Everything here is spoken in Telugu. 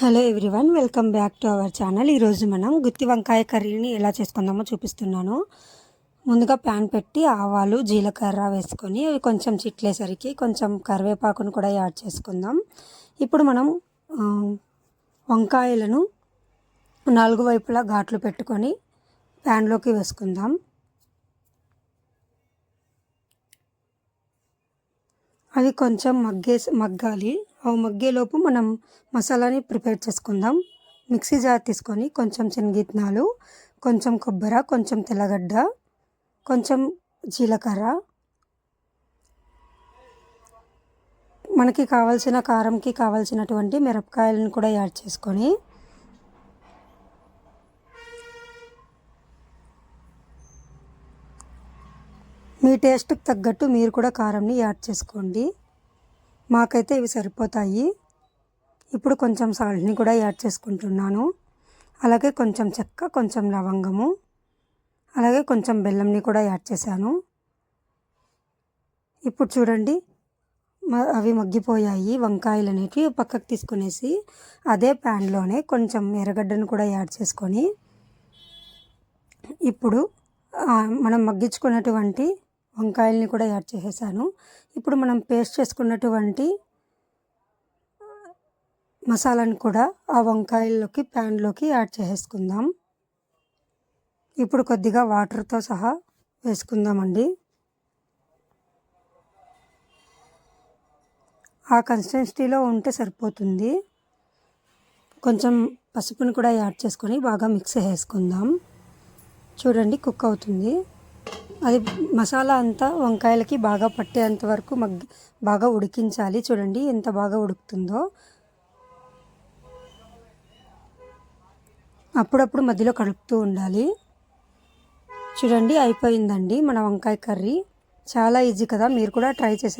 Hello everyone welcome back to our channel. ఈరోజు మనం గుత్తి వంకాయ కర్రీని ఎలా చేసుకుందామో చూపిస్తున్నాను. ముందుగా ప్యాన్ పెట్టి ఆవాలు జీలకర్ర వేసుకొని అవి కొంచెం చిట్లేసరికి కొంచెం కరివేపాకును కూడా యాడ్ చేసుకుందాం. ఇప్పుడు మనం వంకాయలను నాలుగు వైపులా ఘాట్లు పెట్టుకొని ప్యాన్లోకి వేసుకుందాం. అవి కొంచెం మగ్గే మగ్గాలి. అవి మగ్గేలోపు మనం మసాలాని ప్రిపేర్ చేసుకుందాం. మిక్సీ జార్ తీసుకొని కొంచెం శనగిత్తనాలు కొంచెం కొబ్బరి కొంచెం తెల్లగడ్డ కొంచెం జీలకర్ర. మనకి కావాల్సిన కారంకి కావాల్సినటువంటి మిరపకాయలను కూడా యాడ్ చేసుకొని మీ టేస్ట్కి తగ్గట్టు మీరు కూడా కారంని యాడ్ చేసుకోండి. మాకైతే ఇవి సరిపోతాయి. ఇప్పుడు కొంచెం సాల్ట్ని కూడా యాడ్ చేసుకుంటున్నాను. అలాగే కొంచెం చెక్క కొంచెం లవంగము అలాగే కొంచెం బెల్లంని కూడా యాడ్ చేశాను. ఇప్పుడు చూడండి అవి మగ్గిపోయాయి. వంకాయలు అనేవి పక్కకు తీసుకునేసి అదే ప్యాన్లోనే కొంచెం ఎర్రగడ్డను కూడా యాడ్ చేసుకొని ఇప్పుడు మనం మగ్గించుకున్నటువంటి వంకాయల్ని కూడా యాడ్ చేసేసాను. ఇప్పుడు మనం పేస్ట్ చేసుకున్నటువంటి మసాలాని కూడా ఆ వంకాయల్లోకి ప్యాన్లోకి యాడ్ చేసేసుకుందాం. ఇప్పుడు కొద్దిగా వాటర్తో సహా వేసుకుందామండి. ఆ కన్సిస్టెన్సీలో ఉంటే సరిపోతుంది. కొంచెం పసుపుని కూడా యాడ్ చేసుకొని బాగా మిక్స్ చేసుకుందాం చూడండి కుక్ అవుతుంది. అది మసాలా అంతా వంకాయలకి బాగా పట్టేంత వరకు మగ్ బాగా ఉడికించాలి. చూడండి ఎంత బాగా ఉడుకుతుందో. అప్పుడప్పుడు మధ్యలో కలుపుతూ ఉండాలి. చూడండి అయిపోయిందండి మన వంకాయ కర్రీ. చాలా ఈజీ కదా మీరు కూడా ట్రై చేసే